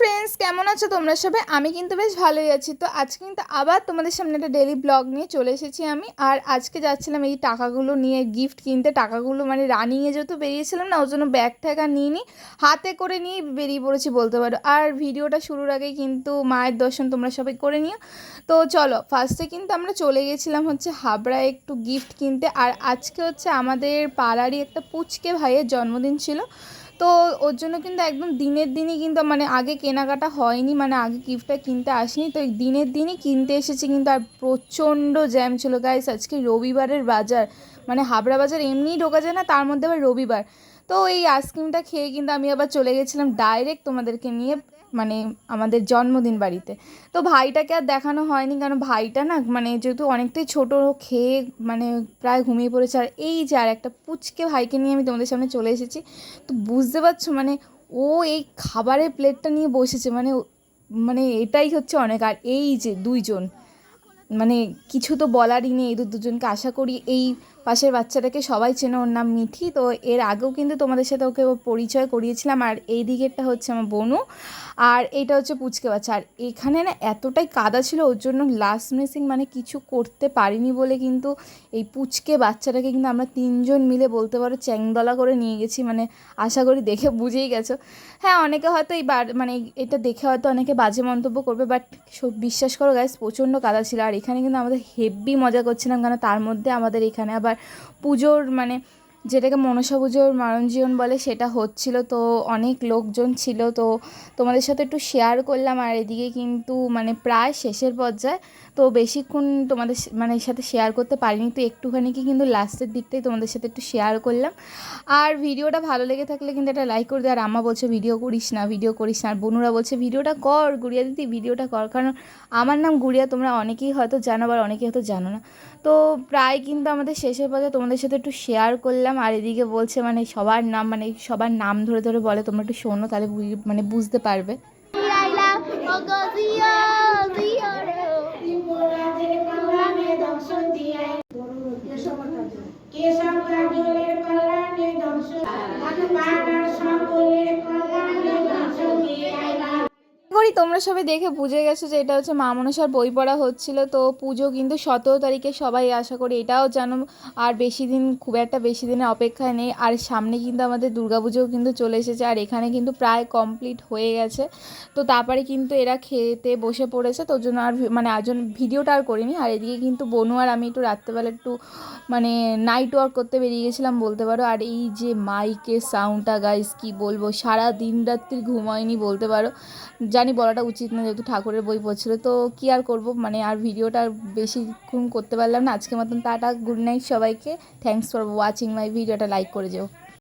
Friends কেমন আছো তোমরা সবাই? আমি কিন্তু বেশ ভালোই আছি। তো আজকে কিন্তু আবার তোমাদের সামনে একটা ডেলি ব্লগ নিয়ে চলে এসেছি আমি। আর আজকে যাচ্ছিলাম এই টাকাগুলো নিয়ে গিফট কিনতে। টাকাগুলো মানে রানিংয়ে যেহেতু বেরিয়েছিলাম না, ওর জন্য ব্যাগ আর নিয়ে নিই হাতে করে নিয়ে বেরিয়ে পড়েছি বলতে পারো। আর ভিডিওটা শুরুর আগেই কিন্তু মায়ের দর্শন তোমরা সবাই করে নিও। তো চলো ফার্স্টে কিন্তু আমরা চলে গেছিলাম হচ্ছে হাবড়ায় একটু গিফট কিনতে। আর আজকে হচ্ছে আমাদের পাড়ারই একটা পুচকে ভাইয়ের জন্মদিন ছিল। তো ওর জন্য কিন্তু একদম দিনের দিনই কিন্তু মানে আগে কেনাকাটা হয়নি মানে আগে গিফটটা কিনতে আসেনি, তো দিনের দিনই কিনতে এসেছি কিন্তু, আর প্রচণ্ড জ্যাম ছিল। গাইস আজকে রবিবারের বাজার মানে হাবড়া বাজার এমনিই ঢোকা যায় না, তার মধ্যে আবার রবিবার। তো এই আইসক্রিমটা খেয়ে কিন্তু আমি আবার চলে গেছিলাম ডাইরেক্ট তোমাদেরকে নিয়ে। মানে আমাদের জন্মদিন বাড়িতে। তো ভাইটাকে আর দেখানো হয়নি, কারণ ভাইটা না মানে যেহেতু অনেকটাই ছোট খেয়ে মানে প্রায় ঘুমিয়ে পড়েছে। আর এই যে আর একটা পুচকে ভাইকে নিয়ে আমি তোমাদের সামনে চলে এসেছি। তো বুঝতে পারছ মানে ও এই খাবারের প্লেটটা নিয়ে বসেছে মানে মানে এটাই হচ্ছে অনেক। আর এই যে দুইজন মানে কিছু তো বলারই নেই, এদের দুজনকে আশা করি এই পাশের বাচ্চাটাকে সবাই চেনে, ওর নাম মিঠি। তো এর আগেও কিন্তু তোমাদের সাথে ওকে পরিচয় করিয়েছিলাম। আর এই দিকেরটা হচ্ছে আমার বনু। আর এইটা হচ্ছে পুচকে বাচ্চা। আর এখানে না এতটাই কাদা ছিল, ওর জন্য লাস্ট মিসিং মানে কিছু করতে পারিনি বলে কিন্তু এই পুচকে বাচ্চাটাকে কিন্তু আমরা তিনজন মিলে বলতে পারো চ্যাংদলা করে নিয়ে গেছি। মানে আশা করি দেখে বুঝেই গেছো। হ্যাঁ অনেকে হয়তো এই মানে এটা দেখে হয়তো অনেকে বাজে মন্তব্য করবে বাট বিশ্বাস করো গাইস প্রচণ্ড কাদা ছিল। আর এখানে কিন্তু আমাদের হেভি মজা করছিলাম কারণ তার মধ্যে আমাদের এখানে আবার পুজোর মানে যেটাকে মনসা পুজোর মারঞ্জীবন বলে সেটা হচ্ছিল। তো অনেক লোকজন ছিল। তো তোমাদের সাথে একটু শেয়ার করলাম। আর এদিকে কিন্তু মানে প্রায় শেষের পর্যায়ে তো বেশিক্ষণ তোমাদের মানে সাথে শেয়ার করতে পারিনি। তো একটুখানি কি কিন্তু লাস্টের দিকটাই তোমাদের সাথে একটু শেয়ার করলাম। আর ভিডিওটা ভালো লেগে থাকলে কিন্তু একটা লাইক করে দে। আর আম্মা বলছে, ভিডিও করিস না, ভিডিও করিস না। আর বনুরা বলছে, ভিডিওটা কর গুড়িয়া দিদি, ভিডিওটা কর। কারণ আমার নাম গুড়িয়া, তোমরা অনেকেই হয়তো জানো আবার অনেকেই হয়তো জানো না। তো প্রায় কিন্তু আমাদের শেষের পর্যায়ে তোমাদের সাথে একটু শেয়ার করলাম। আর এদিকে বলছে মানে সবার নাম মানে সবার নাম ধরে ধরে বলে, তোমরা একটু শোনো, তাহলে মানে বুঝতে পারবে। করি তোমরা সবাই দেখে বুঝে গেছো যে এটা হচ্ছে মা মনসার বই পড়া হচ্ছিল। তো পুজো কিন্তু সতেরো তারিখে সবাই আশা করি এটাও জানো আর বেশি দিন, খুব একটা বেশি দিনের অপেক্ষায় নেই। আর সামনে কিন্তু আমাদের দুর্গাপুজোও কিন্তু চলে এসেছে আর এখানে কিন্তু প্রায় কমপ্লিট হয়ে গেছে। তো তারপরে কিন্তু এরা খেতে বসে পড়েছে তোর জন্য আর মানে আজন ভিডিওটা আর করিনি। আর এদিকে কিন্তু বনু আর আমি একটু রাত্রেবেলা একটু মানে নাইট ওয়ার্ক করতে বেরিয়ে গেছিলাম বলতে পারো। আর এই যে মাইকের সাউন্ডটা গাইস কি বলব? সারা দিন রাত্রি ঘুমায়নি বলতে পারো। জানি বলাটা উচিত না, যেহেতু ঠাকুরের বই পড়ছিল। তো কি আর করব? মানে আর ভিডিওটা বেশিক্ষণ করতে পারলাম না। আজকের মতন টাটা গুড নাইট সবাইকে। থ্যাংকস ফর ওয়াচিং মাই ভিডিওটা লাইক করে যেও।